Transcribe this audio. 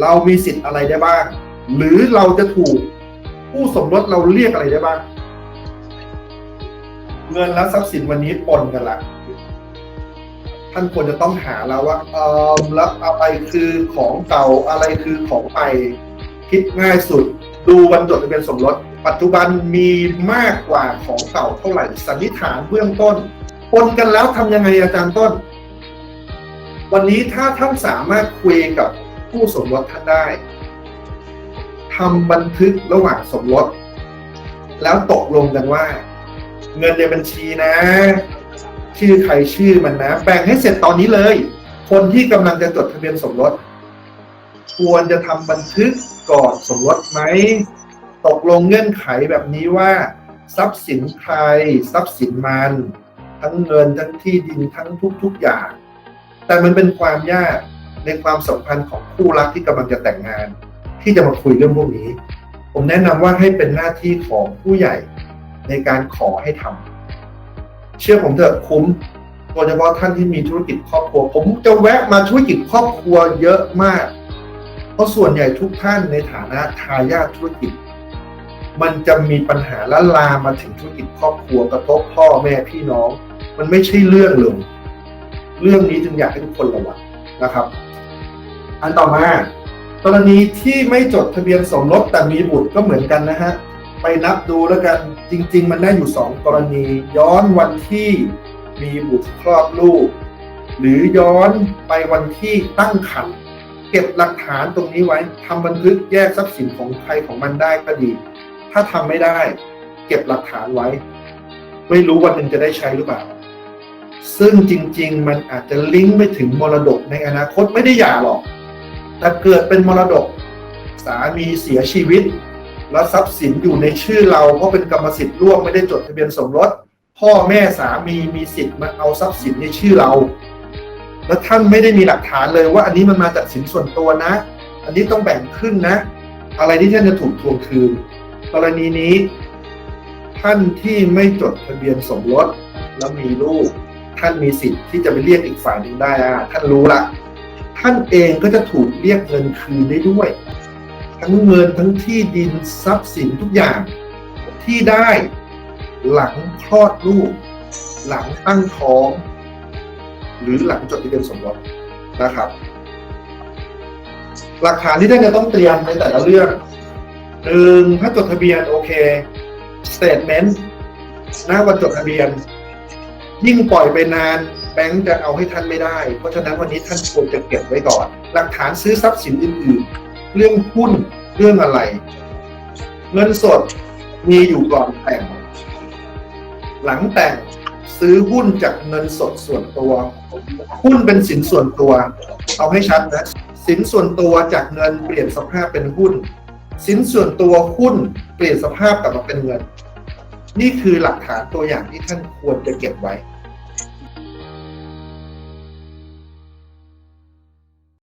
เรามีสิทธิ์อะไรได้บ้าง หรือเราจะถูกผู้สมรสเราเรียกอะไรได้บ้าง เงินและทรัพย์สินวันนี้ปนกันละท่านควรจะต้องหาแล้วว่าเออแล้วอะไรคือของเก่าอะไรคือของใหม่คิดง่ายสุด ดูวันจดทะเบียนสมรส ปัจจุบันมีมากกว่าของเก่าเท่าไหร่สันนิษฐานเบื้องต้นปนกันแล้วทำยังไงอาจารย์ต้น วันนี้ถ้าท่านสามารถคุยกับ ผู้สมรสท่านได้ทำบันทึกระหว่างสมรส แล้วตกลงกันว่า เงินในบัญชีนะ ชื่อใครชื่อมันนะแบ่งให้เสร็จตอนนี้เลย คนที่กำลังจะจดทะเบียนสมรส ควรจะทำบันทึกก่อนสมรสไหมตกลงเงื่อนไขแบบนี้ว่า ทรัพย์สินใครทรัพย์สินมัน ทั้งเงินทั้งที่ดินทั้งทุก ๆอย่าง แต่มันเป็นความยาก ในความสัมพันธ์ของคู่รักที่กำลังจะแต่งงาน ที่จะมาคุยเรื่องพวกนี้ ผมแนะนำว่าให้เป็นหน้าที่ของผู้ใหญ่ในการขอให้ทำเชื่อผมเถอะคุ้มโดยเฉพาะท่านที่มีธุรกิจครอบครัว ผมจะแวะมาธุรกิจครอบครัวเยอะมาก เพราะส่วนใหญ่ทุกท่านในฐานะทายาทธุรกิจ มันจะมีปัญหาและลามมาถึงธุรกิจครอบครัวกระทบพ่อแม่พี่น้อง มันไม่ใช่เรื่องเลยเรื่องนี้จึงอยากให้ทุกคนระวังนะครับ อันต่อมากรณีที่ไม่จดทะเบียนสมรสแต่มีบุตรก็เหมือนกันนะฮะ ไปนับดูแล้วกันจริง ๆ มันได้อยู่สองกรณี ย้อนวันที่มีบุตรคลอดลูก หรือย้อนไปวันที่ตั้งครรภ์เก็บหลักฐานตรงนี้ไว้ทำบันทึกแยกทรัพย์สินของใครของมันได้ก็ดี ถ้าทำไม่ได้ เก็บหลักฐานไว้ ไม่รู้วันหนึ่งจะได้ใช้หรือเปล่า ซึ่งจริง ๆ มันอาจจะลิงก์ไปถึงมรดกในอนาคตไม่ได้หย่าหรอก แต่เกิดเป็นมรดกสามีเสียชีวิต แล้วทรัพย์สินอยู่ในชื่อเราเพราะเป็นกรรมสิทธิ์ร่วมไม่ได้จดทะเบียนสมรส พ่อแม่สามีมีสิทธิ์มาเอาทรัพย์สินในชื่อเรา แล้วท่านไม่ได้มีหลักฐานเลยว่าอันนี้มันมาจากสินส่วนตัวนะ อันนี้ต้องแบ่งครึ่งนะ อะไรที่ท่านจะถูกทวงคืน กรณีนี้ ท่านที่ไม่จดทะเบียนสมรสแล้วมีลูก ท่านมีสิทธิ์ที่จะไปเรียกอีกฝ่ายหนึ่งได้อะท่านรู้ละ ท่านเองก็จะถูกเรียกเงินคืนได้ด้วย ทั้งเงินทั้งที่ดินทรัพย์สินทุกอย่างที่ได้หลังคลอดลูก หลังตั้งท้อง หรือหลังจดทะเบียนสมรสนะครับหลักฐานที่ท่านจะต้องเตรียมในแต่ละเรื่องหนึ่งถ้าจดทะเบียนโอเค statement หน้าวันจดทะเบียน ยิ่งปล่อยไปนาน แบงค์จะเอาให้ท่านไม่ได้ เพราะฉะนั้นวันนี้ท่านควรจะเก็บไว้ก่อน หลักฐานซื้อทรัพย์สินอื่นๆ เรื่องหุ้นเรื่องอะไร เงินสดมีอยู่ก่อนแต่ง หลังแต่งซื้อหุ้นจากเงินสดส่วนตัว หุ้นเป็นสินส่วนตัว เอาให้ชัดนะ สินส่วนตัวจากเงินเปลี่ยนสภาพเป็นหุ้น สินส่วนตัวหุ้นเปลี่ยนสภาพกลับมาเป็นเงิน นี่คือหลักฐานตัวอย่างที่ท่านควรจะเก็บไว้